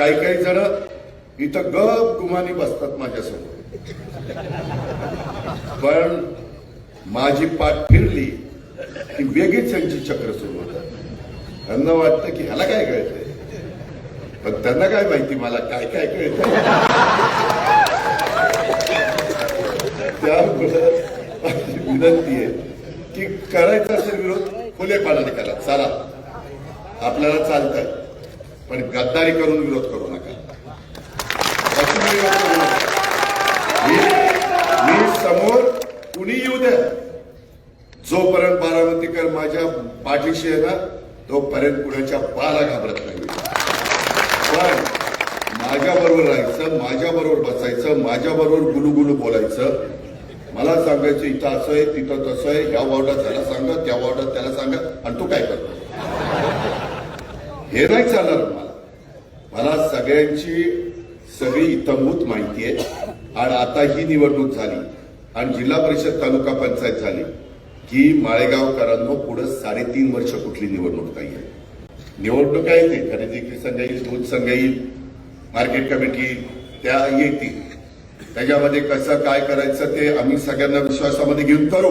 काही काही जण इथं गप गुमानी बसतात माझ्यासमोर. पण माझी पाठ फिरली की वेगळीच त्यांची चक्र सुरू होतात. त्यांना वाटतं की ह्याला काय कळतंय? पण त्यांना काय माहिती मला काय काय कळत त्यामुळे विनंती आहे की करायचा असेल विरोध खुलेपणाने करा. चला. आपल्याला चालतं पण गद्दारी करून विरोध करू नका. मी मी समोर कुणी येऊ द्या. जोपर्यंत बारामतीकर माझ्या पाठीशी आहे ना तोपर्यंत कुणाच्या बाला घाबरत नाही. पण माझ्या बरोबर राहायचं माझ्या बरोबर बसायचं माझ्या बरोबर गुलू बोलायचं. मला सांगायचं इथं असं आहे तिथं तसं आहे ह्या वॉर्डात त्याला सांगा त्या वॉर्डात त्याला सांगा आणि तू काय करतो हे नाही चालणार मला. मला सगळ्यांची सगळी इतंभूत माहिती आहे. आणि आता ही निवडणूक झाली. आणि जिल्हा परिषद तालुका पंचायत झाली. की माळेगावकरांनो पुढे साडेतीन वर्ष कुठली निवडणूक नाही आहे निवडणूक आहे ते. खरेदी संघ येईल दूध संघ येईल मार्केट कमिटी त्या येतील. त्याच्यामध्ये कसं काय करायचं ते आम्ही सगळ्यांना विश्वासामध्ये घेऊन करू